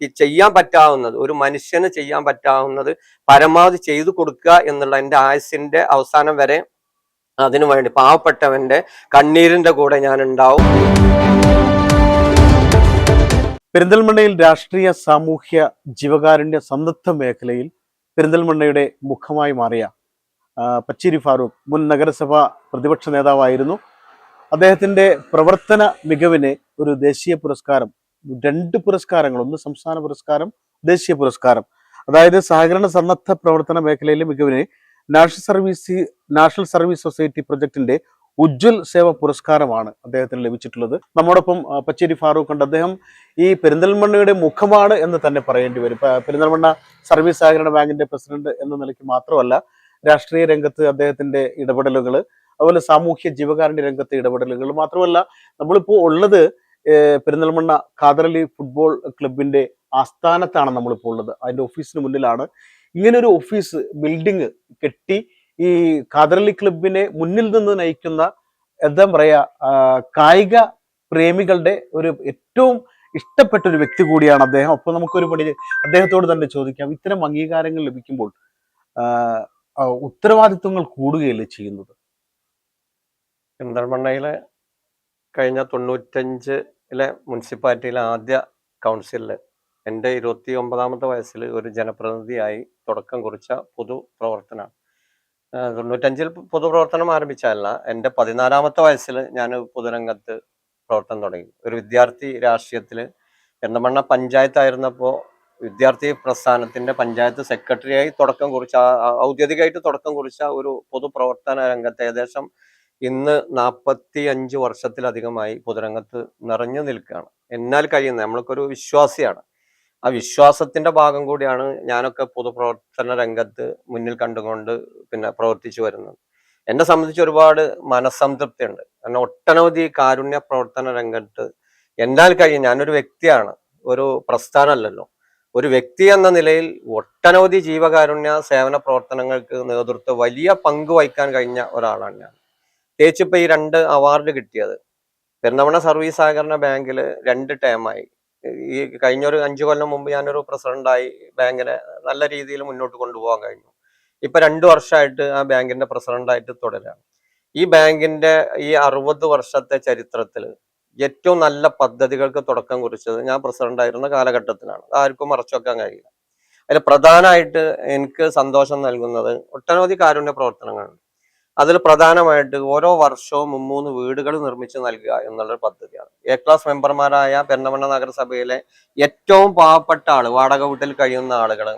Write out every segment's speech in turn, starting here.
ഈ ചെയ്യാൻ പറ്റാവുന്നത് ഒരു മനുഷ്യന് ചെയ്യാൻ പറ്റാവുന്നത് പരമാവധി ചെയ്തു കൊടുക്കുക എന്നുള്ള എന്റെ ആയുസിന്റെ അവസാനം വരെ അതിനു വേണ്ടി പാവപ്പെട്ടവന്റെ കണ്ണീരിന്റെ കൂടെ ഞാൻ ഉണ്ടാവും. പെരിന്തൽമണ്ണയിൽ രാഷ്ട്രീയ സാമൂഹ്യ ജീവകാരുണ്യ സന്നദ്ധ മേഖലയിൽ പെരിന്തൽമണ്ണയുടെ മുഖമായി മാറിയ പച്ചേരി ഫാറൂഖ് മുൻ നഗരസഭാ പ്രതിപക്ഷ നേതാവായിരുന്നു. അദ്ദേഹത്തിന്റെ പ്രവർത്തന മികവിന് ഒരു ദേശീയ പുരസ്കാരം രണ്ട് പുരസ്കാരങ്ങൾ. ഒന്ന് സംസ്ഥാന പുരസ്കാരം ദേശീയ പുരസ്കാരം. അതായത് സഹകരണ സന്നദ്ധ പ്രവർത്തന മേഖലയിലെ മികവിനെ national service national service society പ്രൊജക്ടിന്റെ Ujjwal Seva പുരസ്കാരമാണ് അദ്ദേഹത്തിന് ലഭിച്ചിട്ടുള്ളത്. നമ്മോടൊപ്പം പച്ചേരി ഫാറൂഖ് ഉണ്ട്. അദ്ദേഹം ഈ പെരിന്തൽമണ്ണയുടെ മുഖമാണ് എന്ന് തന്നെ പറയേണ്ടി വരും. പെരിന്തൽമണ്ണ സർവീസ് സഹകരണ ബാങ്കിന്റെ പ്രസിഡന്റ് എന്ന നിലയ്ക്ക് മാത്രമല്ല രാഷ്ട്രീയ രംഗത്ത് അദ്ദേഹത്തിന്റെ ഇടപെടലുകൾ അതുപോലെ സാമൂഹ്യ ജീവകാരുണ്യ രംഗത്തെ ഇടപെടലുകൾ മാത്രമല്ല നമ്മളിപ്പോൾ ഉള്ളത് പെരിന്തൽമണ്ണ ഖാദറലി ഫുട്ബോൾ ക്ലബിന്റെ ആസ്ഥാനത്താണ് നമ്മളിപ്പോൾ ഉള്ളത്. അതിന്റെ ഓഫീസിന് മുന്നിലാണ്. ഇങ്ങനെ ഒരു ഓഫീസ് ബിൽഡിംഗ് കെട്ടി ഈ ഖാദറലി ക്ലബിനെ മുന്നിൽ നിന്ന് നയിക്കുന്ന എന്താ പറയാ കായിക പ്രേമികളുടെ ഒരു ഏറ്റവും ഇഷ്ടപ്പെട്ട ഒരു വ്യക്തി കൂടിയാണ് അദ്ദേഹം. അപ്പൊ നമുക്കൊരു പണി അദ്ദേഹത്തോട് തന്നെ ചോദിക്കാം. ഇത്തരം അംഗീകാരങ്ങൾ ലഭിക്കുമ്പോൾ ഉത്തരവാദിത്വങ്ങൾ കൂടുകയല്ലേ ചെയ്യുന്നത്? പെരിന്തൽമണ്ണയിലെ കഴിഞ്ഞ തൊണ്ണൂറ്റഞ്ചിലെ മുനിസിപ്പാലിറ്റിയിലെ ആദ്യ കൗൺസിലിൽ എന്റെ ഇരുപത്തി ഒമ്പതാമത്തെ വയസ്സിൽ ഒരു ജനപ്രതിനിധിയായി തുടക്കം കുറിച്ച പൊതു പ്രവർത്തനമാണ് തൊണ്ണൂറ്റഞ്ചിൽ പൊതുപ്രവർത്തനം ആരംഭിച്ചതല്ല എന്റെ പതിനാലാമത്തെ വയസ്സിൽ ഞാൻ പൊതുരംഗത്ത് പ്രവർത്തനം തുടങ്ങി. ഒരു വിദ്യാർത്ഥി രാഷ്ട്രീയത്തിൽ പെരുന്തമണ്ണ പഞ്ചായത്തായിരുന്നപ്പോൾ വിദ്യാർത്ഥി പ്രസ്ഥാനത്തിന്റെ പഞ്ചായത്ത് സെക്രട്ടറിയായി തുടക്കം കുറിച്ച ഔദ്യോഗികമായിട്ട് തുടക്കം കുറിച്ച ഒരു പൊതുപ്രവർത്തന രംഗത്ത് ഏകദേശം ഇന്ന് നാൽപ്പത്തി അഞ്ച് വർഷത്തിലധികമായി പൊതുരംഗത്ത് നിറഞ്ഞു നിൽക്കുകയാണ്. എന്നാൽ കഴിയുന്നത് നമ്മൾക്കൊരു വിശ്വാസിയാണ്. ആ വിശ്വാസത്തിന്റെ ഭാഗം കൂടിയാണ് ഞാനൊക്കെ പൊതുപ്രവർത്തന രംഗത്ത് മുന്നിൽ കണ്ടുകൊണ്ട് പിന്നെ പ്രവർത്തിച്ചു വരുന്നത്. എന്നെ സംബന്ധിച്ച് ഒരുപാട് മനസ്സംതൃപ്തി ഉണ്ട് കാരണം ഒട്ടനവധി കാരുണ്യ പ്രവർത്തന രംഗത്ത് എന്നാൽ കഴിയും ഞാനൊരു വ്യക്തിയാണ്. ഒരു പ്രസ്ഥാനമല്ലല്ലോ. ഒരു വ്യക്തി എന്ന നിലയിൽ ഒട്ടനവധി ജീവകാരുണ്യ സേവന പ്രവർത്തനങ്ങൾക്ക് നേതൃത്വം വലിയ പങ്ക് വഹിക്കാൻ കഴിഞ്ഞ ഒരാളാണ് ഞാൻ. പ്രത്യേകിച്ച് ഈ രണ്ട് അവാർഡ് കിട്ടിയത്. പെരുന്തമണ സർവീസ് സഹകരണ ബാങ്കിൽ രണ്ട് ടേമായി ഈ കഴിഞ്ഞൊരു അഞ്ചു കൊല്ലം മുമ്പ് ഞാനൊരു പ്രസിഡന്റായി ബാങ്കിനെ നല്ല രീതിയിൽ മുന്നോട്ട് കൊണ്ടുപോകാൻ കഴിഞ്ഞു. ഇപ്പൊ രണ്ടു വർഷമായിട്ട് ആ ബാങ്കിന്റെ പ്രസിഡന്റായിട്ട് തുടരാം ഈ ബാങ്കിന്റെ ഈ അറുപത് വർഷത്തെ ചരിത്രത്തിൽ ഏറ്റവും നല്ല പദ്ധതികൾക്ക് തുടക്കം കുറിച്ചത് ഞാൻ പ്രസിഡന്റായിരുന്ന കാലഘട്ടത്തിലാണ്. ആർക്കും മറച്ചു വെക്കാൻ കഴിയില്ല. അതിൽ പ്രധാനമായിട്ട് എനിക്ക് സന്തോഷം നൽകുന്നത് ഒട്ടനവധി കാരുണ്യ പ്രവർത്തനങ്ങളുണ്ട്. അതിൽ പ്രധാനമായിട്ട് ഓരോ വർഷവും മുമ്മൂന്ന് വീടുകൾ നിർമ്മിച്ച് നൽകുക എന്നുള്ളൊരു പദ്ധതിയാണ്. എ ക്ലാസ് മെമ്പർമാരായ പെരുന്തമണ്ണ നഗരസഭയിലെ ഏറ്റവും പാവപ്പെട്ട ആൾ വാടക വീട്ടിൽ കഴിയുന്ന ആളുകൾ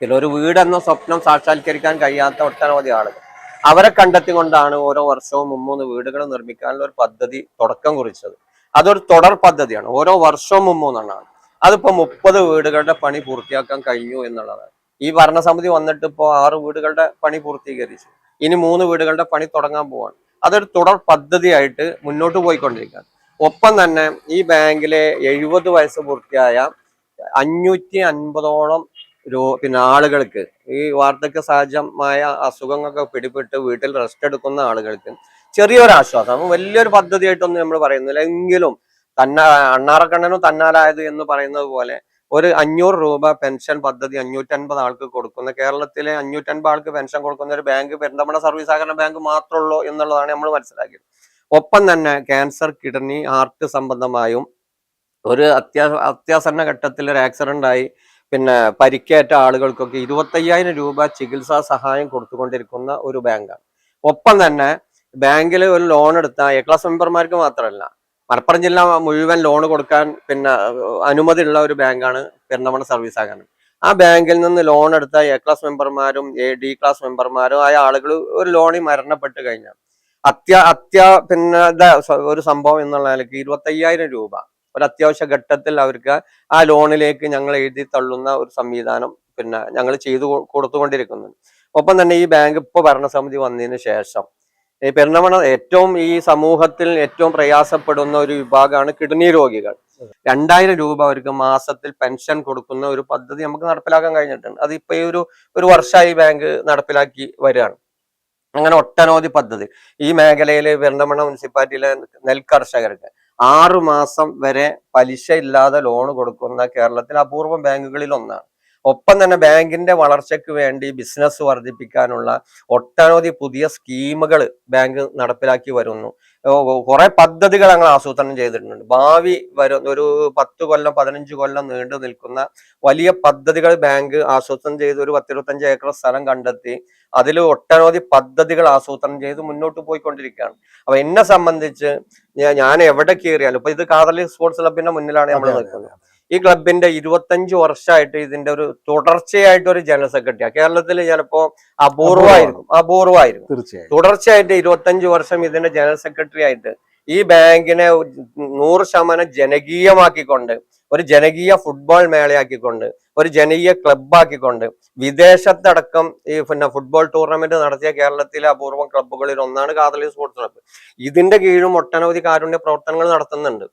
പിന്നെ ഒരു വീടെന്ന സ്വപ്നം സാക്ഷാത്കരിക്കാൻ കഴിയാത്ത ഒട്ടനവധി ആളുകൾ. അവരെ കണ്ടെത്തിക്കൊണ്ടാണ് ഓരോ വർഷവും മുമ്മൂന്ന് വീടുകൾ നിർമ്മിക്കാനുള്ള ഒരു പദ്ധതി തുടക്കം കുറിച്ചത്. അതൊരു തുടർ പദ്ധതിയാണ്. ഓരോ വർഷവും മുമ്മൂന്നെണ്ണാണ് അതിപ്പോ മുപ്പത് വീടുകളുടെ പണി പൂർത്തിയാക്കാൻ കഴിഞ്ഞു എന്നുള്ളതാണ്. ഈ ഭരണസമിതി വന്നിട്ട് ഇപ്പോൾ ആറ് വീടുകളുടെ പണി പൂർത്തീകരിച്ചു. ഇനി മൂന്ന് വീടുകളുടെ പണി തുടങ്ങാൻ പോവാണ്. അതൊരു തുടർ പദ്ധതിയായിട്ട് മുന്നോട്ട് പോയിക്കൊണ്ടിരിക്കുകയാണ്. ഒപ്പം തന്നെ ഈ ബാങ്കിലെ എഴുപത് വയസ്സ് പൂർത്തിയായ അഞ്ഞൂറ്റി അൻപതോളം പിന്നെ ആളുകൾക്ക് ഈ വാർദ്ധക്യ സഹജമായ അസുഖങ്ങളൊക്കെ പിടിപെട്ട് വീട്ടിൽ റെസ്റ്റ് എടുക്കുന്ന ആളുകൾക്ക് ചെറിയൊരു ആശ്വാസം അപ്പം വലിയൊരു പദ്ധതിയായിട്ടൊന്നും നമ്മൾ പറയുന്നില്ല. എങ്കിലും തന്ന അണ്ണാറക്കണ്ണനും തന്നാലായത് എന്ന് പറയുന്നത് പോലെ ഒരു അഞ്ഞൂറ് രൂപ പെൻഷൻ പദ്ധതി അഞ്ഞൂറ്റൻപത് ആൾക്ക് കൊടുക്കുന്ന. കേരളത്തിലെ അഞ്ഞൂറ്റൻപത് ആൾക്ക് പെൻഷൻ കൊടുക്കുന്ന ഒരു ബാങ്ക് പെരുന്തമണ സർവീസ് സഹകരണ ബാങ്ക് മാത്രമുള്ളൂ എന്നുള്ളതാണ് നമ്മൾ മനസ്സിലാക്കിയത്. ഒപ്പം തന്നെ ക്യാൻസർ കിഡ്നി ഹാർട്ട് സംബന്ധമായും ഒരു അത്യാ അത്യാസന്ന ഘട്ടത്തിൽ ഒരു ആക്സിഡന്റ് ആയി. പിന്നെ പരിക്കേറ്റ ആളുകൾക്കൊക്കെ ഇരുപത്തയ്യായിരം രൂപ ചികിത്സാ സഹായം കൊടുത്തുകൊണ്ടിരിക്കുന്ന ഒരു ബാങ്കാണ്. ഒപ്പം തന്നെ ബാങ്കിൽ ഒരു ലോൺ എടുത്ത എ ക്ലാസ് മെമ്പർമാർക്ക് മാത്രമല്ല മലപ്പുറം ജില്ല മുഴുവൻ ലോൺ കൊടുക്കാൻ പിന്നെ അനുമതിയുള്ള ഒരു ബാങ്കാണ് പെരുന്നമണ സർവീസ് ആകാൻ ആ ബാങ്കിൽ നിന്ന് ലോൺ എടുത്ത എ ക്ലാസ് മെമ്പർമാരും എ ഡി ക്ലാസ് മെമ്പർമാരും ആയ ആളുകൾ ഒരു ലോണിൽ മരണപ്പെട്ട് കഴിഞ്ഞാൽ അത്യ അത്യ പിന്നെ ഒരു സംഭവം എന്നുള്ള നിലയ്ക്ക് ഇരുപത്തയ്യായിരം രൂപ. ഒരു അത്യാവശ്യ ഘട്ടത്തിൽ അവർക്ക് ആ ലോണിലേക്ക് ഞങ്ങൾ എഴുതി തള്ളുന്ന ഒരു സംവിധാനം പിന്നെ ഞങ്ങൾ ചെയ്തു കൊടുത്തുകൊണ്ടിരിക്കുന്നു ഒപ്പം തന്നെ ഈ ബാങ്ക് ഇപ്പോൾ ഭരണസമിതി വന്നതിന് ശേഷം പെരുന്തമണ ഏറ്റവും ഈ സമൂഹത്തിൽ ഏറ്റവും പ്രയാസപ്പെടുന്ന ഒരു വിഭാഗമാണ് കിഡ്നി രോഗികൾ. രണ്ടായിരം രൂപ അവർക്ക് മാസത്തിൽ പെൻഷൻ കൊടുക്കുന്ന ഒരു പദ്ധതി നമുക്ക് നടപ്പിലാക്കാൻ കഴിഞ്ഞിട്ടുണ്ട്. അത് ഇപ്പൊ ഈ ഒരു ഒരു വർഷമായി ബാങ്ക് നടപ്പിലാക്കി വരികയാണ്. അങ്ങനെ ഒട്ടനവധി പദ്ധതി. ഈ മേഖലയിൽ പെരുന്തമണ്ണ മുനിസിപ്പാലിറ്റിയിലെ നെൽകർഷകർക്ക് ആറു മാസം വരെ പലിശ ഇല്ലാതെ ലോൺ കൊടുക്കുന്ന കേരളത്തിൽ അപൂർവം ബാങ്കുകളിൽ ഒന്നാണ്. ഒപ്പം തന്നെ ബാങ്കിന്റെ വളർച്ചയ്ക്ക് വേണ്ടി ബിസിനസ് വർദ്ധിപ്പിക്കാനുള്ള ഒട്ടനവധി പുതിയ സ്കീമുകൾ ബാങ്ക് നടപ്പിലാക്കി വരുന്നു. കുറെ പദ്ധതികൾ ഞങ്ങൾ ആസൂത്രണം ചെയ്തിട്ടുണ്ട്. ഭാവി വരുന്ന ഒരു പത്ത് കൊല്ലം പതിനഞ്ച് കൊല്ലം നീണ്ടു നിൽക്കുന്ന വലിയ പദ്ധതികൾ ബാങ്ക് ആസൂത്രണം ചെയ്ത് ഒരു പത്തിരുപത്തഞ്ച് ഏക്കർ സ്ഥലം കണ്ടെത്തി അതിൽ ഒട്ടനവധി പദ്ധതികൾ ആസൂത്രണം ചെയ്ത് മുന്നോട്ട് പോയിക്കൊണ്ടിരിക്കുകയാണ്. അപ്പൊ എന്നെ സംബന്ധിച്ച് ഞാൻ എവിടെ കയറിയാലും ഇപ്പൊ ഇത് കാതലി സ്പോർട്സ് ക്ലബിന്റെ മുന്നിലാണ് നമ്മൾ നിൽക്കുന്നത്. ഈ ക്ലബിന്റെ ഇരുപത്തഞ്ച് വർഷമായിട്ട് ഇതിന്റെ ഒരു തുടർച്ചയായിട്ട് ഒരു ജനറൽ സെക്രട്ടറിയാണ് കേരളത്തിൽ ചിലപ്പോ അപൂർവമായിരിക്കും. അപൂർവമായിരിക്കും. തീർച്ചയായും. തുടർച്ചയായിട്ട് ഇരുപത്തഞ്ച് വർഷം ഇതിന്റെ ജനറൽ സെക്രട്ടറി ആയിട്ട് ഈ ബാങ്കിനെ നൂറ് ശതമാനം ജനകീയമാക്കിക്കൊണ്ട് ഒരു ജനകീയ ഫുട്ബോൾ മേളയാക്കിക്കൊണ്ട് ഒരു ജനകീയ ക്ലബ്ബാക്കിക്കൊണ്ട് വിദേശത്തടക്കം ഈ പിന്നെ ഫുട്ബോൾ ടൂർണമെന്റ് നടത്തിയ കേരളത്തിലെ അപൂർവം ക്ലബ്ബുകളിൽ ഒന്നാണ് കാതലി സ്പോർട്സ് ക്ലബ്ബ്. ഇതിന്റെ കീഴും ഒട്ടനവധി കാരുണ്യ പ്രവർത്തനങ്ങൾ നടത്തുന്നുണ്ട്.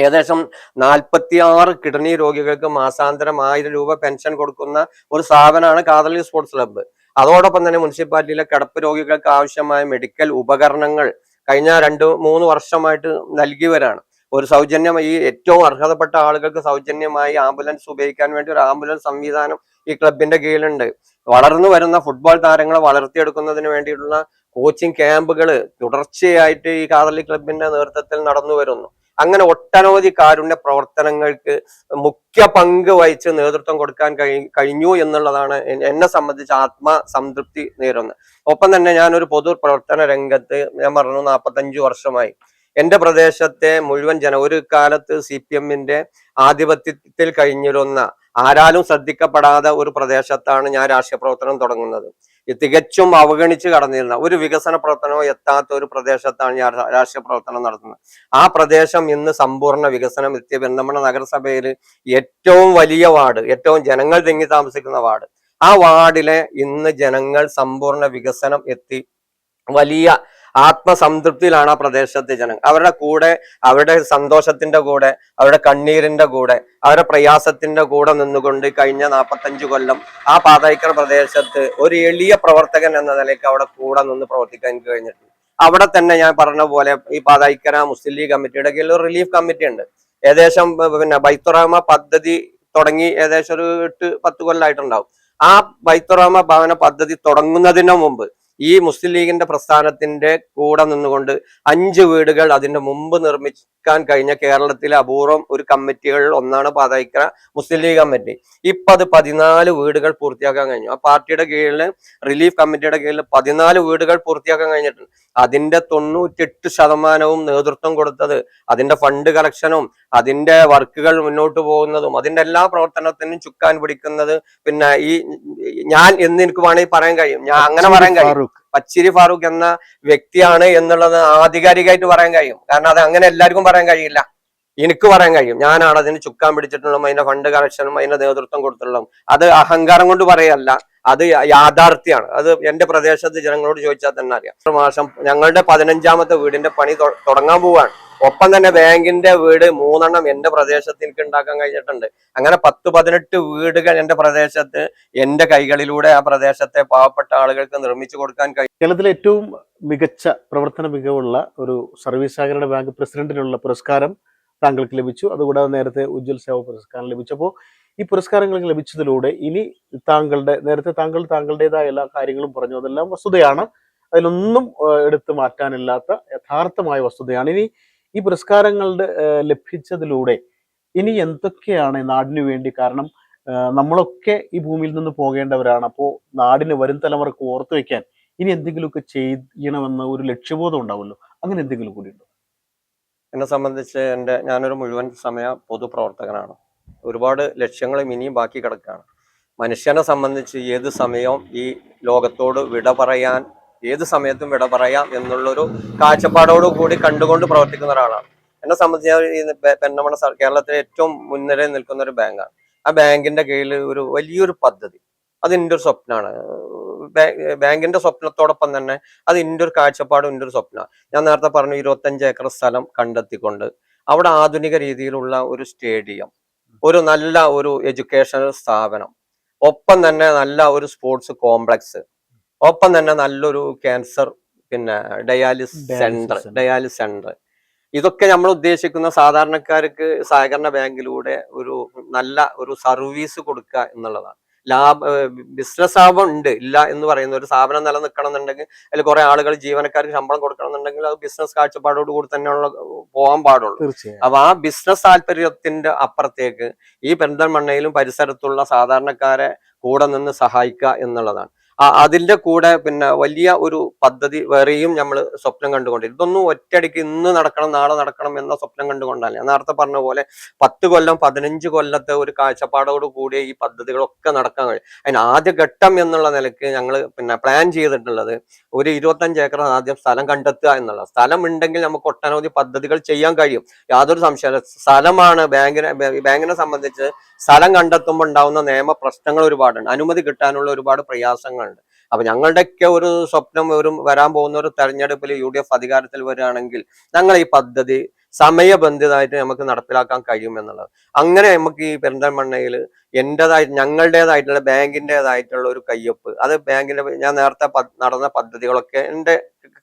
ഏകദേശം നാൽപ്പത്തി ആറ് കിഡ്നി രോഗികൾക്ക് മാസാന്തരം ആയിരം രൂപ പെൻഷൻ കൊടുക്കുന്ന ഒരു സ്ഥാപനമാണ് കാതലി സ്പോർട്സ് ക്ലബ്ബ് അതോടൊപ്പം തന്നെ മുനിസിപ്പാലിറ്റിയിലെ കിടപ്പ് രോഗികൾക്ക് ആവശ്യമായ മെഡിക്കൽ ഉപകരണങ്ങൾ കഴിഞ്ഞ രണ്ട് മൂന്ന് വർഷമായിട്ട് നൽകിയവരാണ്. ഒരു സൗജന്യം ഈ ഏറ്റവും അർഹതപ്പെട്ട ആളുകൾക്ക് സൗജന്യമായി ആംബുലൻസ് ഉപയോഗിക്കാൻ വേണ്ടി ഒരു ആംബുലൻസ് സംവിധാനം ഈ ക്ലബിന്റെ കീഴിലുണ്ട്. വളർന്നു വരുന്ന ഫുട്ബോൾ താരങ്ങളെ വളർത്തിയെടുക്കുന്നതിന് വേണ്ടിയിട്ടുള്ള കോച്ചിങ് ക്യാമ്പുകൾ തുടർച്ചയായിട്ട് ഈ കാതലി ക്ലബിന്റെ നേതൃത്വത്തിൽ നടന്നു വരുന്നു. അങ്ങനെ ഒട്ടനവധി കാരുണ്യ പ്രവർത്തനങ്ങൾക്ക് മുഖ്യ പങ്ക് വഹിച്ച് നേതൃത്വം കൊടുക്കാൻ കഴി കഴിഞ്ഞു എന്നുള്ളതാണ് എന്നെ സംബന്ധിച്ച് ആത്മസംതൃപ്തി നേരുന്നത്. ഒപ്പം തന്നെ ഞാനൊരു പൊതു പ്രവർത്തന രംഗത്ത് ഞാൻ പറഞ്ഞു നാൽപ്പത്തഞ്ചു വർഷമായി. എന്റെ പ്രദേശത്തെ മുഴുവൻ ജന ഒരു കാലത്ത് സി പി എമ്മിന്റെ ആധിപത്യത്തിൽ കഴിഞ്ഞിരുന്ന ആരാലും ശ്രദ്ധിക്കപ്പെടാതെ ഒരു പ്രദേശത്താണ് ഞാൻ രാഷ്ട്രീയ പ്രവർത്തനം തുടങ്ങുന്നത്. തികച്ചും അവഗണിച്ച് കടന്നിരുന്ന ഒരു വികസന പ്രവർത്തനമോ എത്താത്ത ഒരു പ്രദേശത്താണ് ഞാൻ രാഷ്ട്രീയ പ്രവർത്തനം നടത്തുന്നത്. ആ പ്രദേശം ഇന്ന് സമ്പൂർണ വികസനം എത്തിയ പെരുന്തമണ്ണ നഗരസഭയിൽ ഏറ്റവും വലിയ വാർഡ് ഏറ്റവും ജനങ്ങൾ തിങ്ങി താമസിക്കുന്ന വാർഡ്. ആ വാർഡിലെ ഇന്ന് ജനങ്ങൾ സമ്പൂർണ വികസനം എത്തി വലിയ ആത്മസംതൃപ്തിയിലാണ് ആ പ്രദേശത്തെ ജനങ്ങൾ. അവരുടെ കൂടെ അവരുടെ സന്തോഷത്തിന്റെ കൂടെ അവരുടെ കണ്ണീരിന്റെ കൂടെ അവരുടെ പ്രയാസത്തിന്റെ കൂടെ നിന്നുകൊണ്ട് കഴിഞ്ഞ നാൽപ്പത്തഞ്ചു കൊല്ലം ആ പാതയ്ക്കർ പ്രദേശത്ത് ഒരു എളിയ പ്രവർത്തകൻ എന്ന നിലയ്ക്ക് അവിടെ കൂടെ നിന്ന് പ്രവർത്തിക്കാൻ കഴിഞ്ഞിട്ടുണ്ട്. അവിടെ തന്നെ ഞാൻ പറഞ്ഞ പോലെ ഈ പാതായിക്കര മുസ്ലിം ലീഗ് കമ്മിറ്റിയുടെ കീഴിൽ ഒരു റിലീഫ് കമ്മിറ്റി ഉണ്ട്. ഏകദേശം പിന്നെ ബൈത്തുറാമ പദ്ധതി തുടങ്ങി ഏകദേശം ഒരു എട്ട് പത്ത് കൊല്ലമായിട്ടുണ്ടാവും ആ ബൈത്തുറാമ ഭവന പദ്ധതി തുടങ്ങുന്നതിന് മുമ്പ് ഈ മുസ്ലിം ലീഗിന്റെ പ്രസ്ഥാനത്തിന്റെ കൂടെ നിന്നുകൊണ്ട് അഞ്ച് വീടുകൾ അതിന്റെ മുമ്പ് നിർമ്മിക്കാൻ കഴിഞ്ഞ കേരളത്തിലെ അപൂർവം ഒരു കമ്മിറ്റികളിൽ ഒന്നാണ് പാതായിക്കര മുസ്ലിം ലീഗ് കമ്മിറ്റി. ഇപ്പൊ അത് പതിനാല് വീടുകൾ പൂർത്തിയാക്കാൻ കഴിഞ്ഞു. ആ പാർട്ടിയുടെ കീഴിൽ റിലീഫ് കമ്മിറ്റിയുടെ കീഴിൽ പതിനാല് വീടുകൾ പൂർത്തിയാക്കാൻ കഴിഞ്ഞിട്ടുണ്ട്. അതിന്റെ തൊണ്ണൂറ്റെട്ട് ശതമാനവും നേതൃത്വം കൊടുത്തത് അതിന്റെ ഫണ്ട് കളക്ഷനും അതിന്റെ വർക്കുകൾ മുന്നോട്ട് പോകുന്നതും അതിന്റെ എല്ലാ പ്രവർത്തനത്തിനും ചുക്കാൻ പിടിക്കുന്നത് പിന്നെ ഈ ഞാൻ എന്ന് എനിക്ക് വേണമെങ്കിൽ പറയാൻ കഴിയും. ഞാൻ അങ്ങനെ പറയാൻ കഴിയും. ഫാറൂഖ്. പച്ചിരി ഫാറൂഖ് എന്ന വ്യക്തിയാണ് എന്നുള്ളത് ആധികാരികമായിട്ട് പറയാൻ കഴിയും. കാരണം അത് അങ്ങനെ എല്ലാവർക്കും പറയാൻ കഴിയില്ല. എനിക്ക് പറയാൻ കഴിയും. ഞാനാണ് അതിന് ചുക്കാൻ പിടിച്ചിട്ടുള്ളതും അതിന്റെ ഫണ്ട് കളക്ഷനും അതിന്റെ നേതൃത്വം കൊടുത്തിട്ടുള്ളതും. അത് അഹങ്കാരം കൊണ്ട് പറയല്ല. അത് യാഥാർത്ഥ്യമാണ് അത് എന്റെ പ്രദേശത്ത് ജനങ്ങളോട് ചോദിച്ചാൽ തന്നെ അറിയാം. മാസം ഞങ്ങളുടെ പതിനഞ്ചാമത്തെ വീടിന്റെ പണി തുടങ്ങാൻ പോവാണ്. ഒപ്പം തന്നെ ബാങ്കിന്റെ വീട് മൂന്നെണ്ണം എന്റെ പ്രദേശത്ത് എനിക്ക് ഉണ്ടാക്കാൻ കഴിഞ്ഞിട്ടുണ്ട്. അങ്ങനെ പത്ത് പതിനെട്ട് വീടുകൾ എന്റെ പ്രദേശത്ത് എന്റെ കൈകളിലൂടെ ആ പ്രദേശത്തെ പാവപ്പെട്ട ആളുകൾക്ക് നിർമ്മിച്ചു കൊടുക്കാൻ കഴിയും കേരളത്തിലെ ഏറ്റവും മികച്ച പ്രവർത്തന മികവുള്ള ഒരു സർവീസ് സഹകരണ ബാങ്ക് പ്രസിഡന്റിനുള്ള പുരസ്കാരം താങ്കൾക്ക് ലഭിച്ചു. അതുകൂടാതെ നേരത്തെ ഉജ്ജ്വൽ സേവ പുരസ്കാരം ലഭിച്ചപ്പോൾ ഈ പുരസ്കാരങ്ങൾ ലഭിച്ചതിലൂടെ ഇനി താങ്കളുടെ നേരത്തെ താങ്കൾ താങ്കളുടേതായ എല്ലാ കാര്യങ്ങളും പറഞ്ഞു. അതെല്ലാം വസ്തുതയാണ്. അതിലൊന്നും എടുത്തു മാറ്റാനില്ലാത്ത യഥാർത്ഥമായ വസ്തുതയാണ്. ഇനി ഈ പുരസ്കാരങ്ങളുടെ ലഭിച്ചതിലൂടെ ഇനി എന്തൊക്കെയാണ് നാടിനു വേണ്ടി? കാരണം നമ്മളൊക്കെ ഈ ഭൂമിയിൽ നിന്ന് പോകേണ്ടവരാണ്. അപ്പോൾ നാടിന് വരും തലമുറയ്ക്ക് ഓർത്തു വെക്കാൻ ഇനി എന്തെങ്കിലുമൊക്കെ ചെയ്യണമെന്ന ഒരു ലക്ഷ്യബോധം ഉണ്ടാവുമല്ലോ. അങ്ങനെ എന്തെങ്കിലും കൂടി ഉണ്ടോ? എന്നെ സംബന്ധിച്ച് എന്റെ ഞാനൊരു മുഴുവൻ സമയ പൊതുപ്രവർത്തകനാണ്. ഒരുപാട് ലക്ഷ്യങ്ങൾ ഇനിയും ബാക്കി കിടക്കുകയാണ്. മനുഷ്യനെ സംബന്ധിച്ച് ഏത് സമയവും ഈ ലോകത്തോട് വിട പറയാൻ ഏത് സമയത്തും വിട പറയാം എന്നുള്ളൊരു കാഴ്ചപ്പാടോട് കൂടി കണ്ടുകൊണ്ട് പ്രവർത്തിക്കുന്ന ഒരാളാണ്. എന്നെ സംബന്ധിച്ച് സർ- കേരളത്തിലെ ഏറ്റവും മുൻനിരയിൽ നിൽക്കുന്ന ഒരു ബാങ്കാണ് ആ ബാങ്കിന്റെ കീഴിൽ ഒരു വലിയൊരു പദ്ധതി. അത് എന്റെ ഒരു സ്വപ്നമാണ് ബാങ്കിന്റെ സ്വപ്നത്തോടൊപ്പം തന്നെ അത് എന്റെ ഒരു കാഴ്ചപ്പാടും എന്റെ ഒരു സ്വപ്നമാണ് ഞാൻ നേരത്തെ പറഞ്ഞു ഇരുപത്തഞ്ച് ഏക്കർ സ്ഥലം കണ്ടെത്തിക്കൊണ്ട് അവിടെ ആധുനിക രീതിയിലുള്ള ഒരു സ്റ്റേഡിയം ഒരു നല്ല ഒരു എഡ്യൂക്കേഷണൽ സ്ഥാപനം ഒപ്പം തന്നെ നല്ല ഒരു സ്പോർട്സ് കോംപ്ലക്സ് ഒപ്പം തന്നെ നല്ലൊരു ക്യാൻസർ പിന്നെ ഡയാലിസ് സെന്റർ ഡയാലിസ് സെന്റർ ഇതൊക്കെ നമ്മൾ ഉദ്ദേശിക്കുന്ന സാധാരണക്കാർക്ക് സഹകരണ ബാങ്കിലൂടെ ഒരു നല്ല ഒരു സർവീസ് കൊടുക്കുക എന്നുള്ളതാണ്. ലാഭ ബിസിനസ് ലാഭം ഉണ്ട് ഇല്ല എന്ന് പറയുന്ന ഒരു സ്ഥാപനം നിലനിൽക്കണം എന്നുണ്ടെങ്കിൽ അതിൽ കുറെ ആളുകൾ ജീവനക്കാർക്ക് ശമ്പളം കൊടുക്കണം എന്നുണ്ടെങ്കിൽ അത് ബിസിനസ് കാഴ്ചപ്പാടോട് കൂടി തന്നെയുള്ള പോകാൻ പാടുള്ളൂ. അപ്പൊ ആ ബിസിനസ് താല്പര്യത്തിന്റെ അപ്പുറത്തേക്ക് ഈ പെരിന്തൽമണ്ണയിലും പരിസരത്തുള്ള സാധാരണക്കാരെ കൂടെ നിന്ന് സഹായിക്കുക എന്നുള്ളതാണ്. അതിന്റെ കൂടെ പിന്നെ വലിയ ഒരു പദ്ധതി വേറെയും നമ്മൾ സ്വപ്നം കണ്ടുകൊണ്ടിരിക്കും ഇതൊന്നും ഒറ്റയടിക്ക് ഇന്ന് നടക്കണം നാളെ നടക്കണം എന്ന സ്വപ്നം കണ്ടുകൊണ്ടല്ല. ഞാൻ നേരത്തെ പറഞ്ഞ പോലെ പത്ത് കൊല്ലം പതിനഞ്ച് കൊല്ലത്തെ ഒരു കാഴ്ചപ്പാടോട് കൂടിയ ഈ പദ്ധതികളൊക്കെ നടക്കാൻ കഴിയും. അതിന് ആദ്യ ഘട്ടം എന്നുള്ള നിലയ്ക്ക് ഞങ്ങൾ പിന്നെ പ്ലാൻ ചെയ്തിട്ടുള്ളത് ഒരു ഇരുപത്തഞ്ച് ഏക്കർ ആദ്യം സ്ഥലം കണ്ടെത്തുക എന്നുള്ള സ്ഥലം ഉണ്ടെങ്കിൽ നമുക്ക് ഒട്ടനവധി പദ്ധതികൾ ചെയ്യാൻ കഴിയും. യാതൊരു സംശയമല്ല സ്ഥലമാണ് ബാങ്കിനെ ബാങ്കിനെ സംബന്ധിച്ച് സ്ഥലം കണ്ടെത്തുമ്പോൾ ഉണ്ടാവുന്ന നിയമ പ്രശ്നങ്ങൾ ഒരുപാടുണ്ട്. അനുമതി കിട്ടാനുള്ള ഒരുപാട് പ്രയാസങ്ങളുണ്ട് അപ്പൊ ഞങ്ങളുടെയൊക്കെ ഒരു സ്വപ്നം ഒരു വരാൻ പോകുന്ന ഒരു തെരഞ്ഞെടുപ്പിൽ യു ഡി എഫ് അധികാരത്തിൽ വരികയാണെങ്കിൽ ഞങ്ങൾ ഈ പദ്ധതി സമയബന്ധിതമായിട്ട് നമുക്ക് നടപ്പിലാക്കാൻ കഴിയും എന്നുള്ളത്. അങ്ങനെ നമുക്ക് ഈ പെരിന്തൽമണ്ണയിൽ എന്റെതായി ഞങ്ങളുടേതായിട്ടുള്ള ബാങ്കിന്റെതായിട്ടുള്ള ഒരു കയ്യൊപ്പ് അത് ബാങ്കിന്റെ ഞാൻ നേരത്തെ നടന്ന പദ്ധതികളൊക്കെ എന്റെ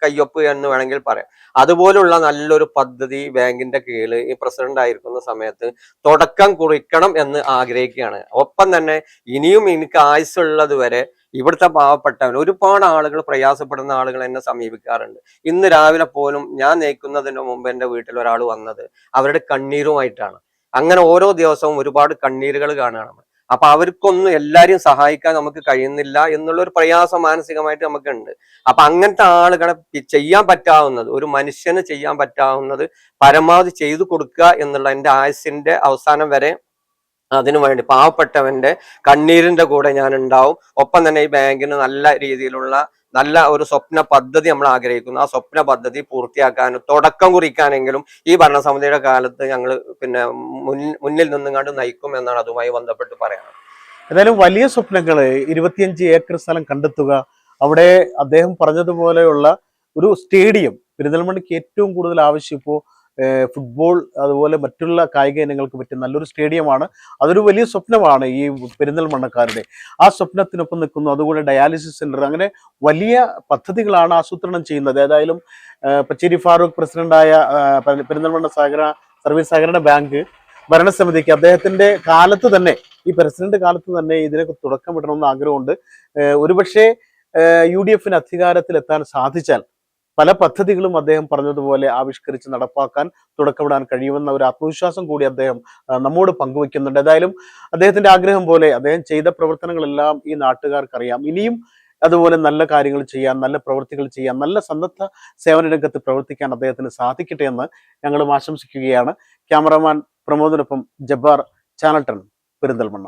കയ്യൊപ്പ് എന്ന് വേണമെങ്കിൽ പറയാം. അതുപോലുള്ള നല്ലൊരു പദ്ധതി ബാങ്കിന്റെ കീഴിൽ ഈ പ്രസിഡന്റ് ആയിരിക്കുന്ന സമയത്ത് തുടക്കം കുറിക്കണം എന്ന് ആഗ്രഹിക്കുകയാണ്. ഒപ്പം തന്നെ ഇനിയും എനിക്ക് ആയുസ്സുള്ളത് വരെ ഇവിടുത്തെ പാവപ്പെട്ടവർ ഒരുപാട് ആളുകൾ പ്രയാസപ്പെടുന്ന ആളുകൾ എന്നെ സമീപിക്കാറുണ്ട്. ഇന്ന് രാവിലെ പോലും ഞാൻ നയിക്കുന്നതിന് മുമ്പ് എന്റെ വീട്ടിൽ ഒരാൾ വന്നത് അവരുടെ കണ്ണീരുമായിട്ടാണ്. അങ്ങനെ ഓരോ ദിവസവും ഒരുപാട് കണ്ണീരുകൾ കാണുകയാണ് അപ്പൊ അവർക്കൊന്നും എല്ലാരെയും സഹായിക്കാൻ നമുക്ക് കഴിയുന്നില്ല എന്നുള്ള ഒരു പ്രയാസം മാനസികമായിട്ട് നമുക്കുണ്ട്. അപ്പൊ അങ്ങനത്തെ ആളുകളെ ചെയ്യാൻ പറ്റാവുന്നത് ഒരു മനുഷ്യന് ചെയ്യാൻ പറ്റാവുന്നത് പരമാവധി ചെയ്തു കൊടുക്കുക എന്നുള്ള എന്റെ ആയുസിന്റെ അവസാനം വരെ അതിനു വേണ്ടി പാവപ്പെട്ടവന്റെ കണ്ണീരിന്റെ കൂടെ ഞാൻ ഉണ്ടാവും ഒപ്പം തന്നെ ഈ ബാങ്കിന് നല്ല രീതിയിലുള്ള നല്ല ഒരു സ്വപ്ന പദ്ധതി നമ്മൾ ആഗ്രഹിക്കുന്നു. ആ സ്വപ്ന പദ്ധതി പൂർത്തിയാക്കാനും തുടക്കം കുറിക്കാനെങ്കിലും ഈ ഭരണസമിതിയുടെ കാലത്ത് ഞങ്ങൾ പിന്നെ മുന്നിൽ നിന്നും കണ്ട് നയിക്കും എന്നാണ് അതുമായി ബന്ധപ്പെട്ട് പറയുന്നത് ഏതായാലും വലിയ സ്വപ്നങ്ങൾ ഇരുപത്തിയഞ്ച് ഏക്കർ സ്ഥലം കണ്ടെത്തുക. അവിടെ അദ്ദേഹം പറഞ്ഞതുപോലെയുള്ള ഒരു സ്റ്റേഡിയം പെരിന്തൽമണ്ണയ്ക്ക് ഏറ്റവും കൂടുതൽ ആവശ്യം ഇപ്പോൾ ഫുട്ബോൾ അതുപോലെ മറ്റുള്ള കായിക ഇനങ്ങൾക്ക് പറ്റിയ നല്ലൊരു സ്റ്റേഡിയമാണ്. അതൊരു വലിയ സ്വപ്നമാണ് ഈ പെരിന്തൽമണ്ണക്കാരുടെ ആ സ്വപ്നത്തിനൊപ്പം നിൽക്കുന്നു. അതുപോലെ ഡയാലിസിസ് സെന്റർ അങ്ങനെ വലിയ പദ്ധതികളാണ് ആസൂത്രണം ചെയ്യുന്നത്. ഏതായാലും പച്ചേരി ഫാറൂഖ് പ്രസിഡന്റായ പെരിന്തൽമണ്ണ സഹകരണ സർവീസ് സഹകരണ ബാങ്ക് ഭരണസമിതിക്ക് അദ്ദേഹത്തിന്റെ കാലത്ത് തന്നെ ഈ പ്രസിഡന്റ് കാലത്ത് തന്നെ ഇതിനൊക്കെ തുടക്കമിടണമെന്ന് ആഗ്രഹമുണ്ട്. ഒരുപക്ഷെ യു ഡി എഫിന് അധികാരത്തിലെത്താൻ സാധിച്ചാൽ പല പദ്ധതികളും അദ്ദേഹം പറഞ്ഞതുപോലെ ആവിഷ്കരിച്ച് നടപ്പാക്കാൻ തുടക്കമിടാൻ കഴിയുമെന്ന ഒരു ആത്മവിശ്വാസം കൂടി അദ്ദേഹം നമ്മോട് പങ്കുവെക്കുന്നുണ്ട്. ഏതായാലും അദ്ദേഹത്തിന്റെ ആഗ്രഹം പോലെ അദ്ദേഹം ചെയ്ത പ്രവർത്തനങ്ങളെല്ലാം ഈ നാട്ടുകാർക്കറിയാം. ഇനിയും അതുപോലെ നല്ല കാര്യങ്ങൾ ചെയ്യാൻ നല്ല പ്രവൃത്തികൾ ചെയ്യാൻ നല്ല സന്നദ്ധ സേവന രംഗത്ത് പ്രവർത്തിക്കാൻ അദ്ദേഹത്തിന് സാധിക്കട്ടെ എന്ന് ഞങ്ങളും ആശംസിക്കുകയാണ്. ക്യാമറമാൻ പ്രമോദിനൊപ്പം ജബ്ബാർ ചാനൽ ടൺ പെരിന്തൽമണ്ണ.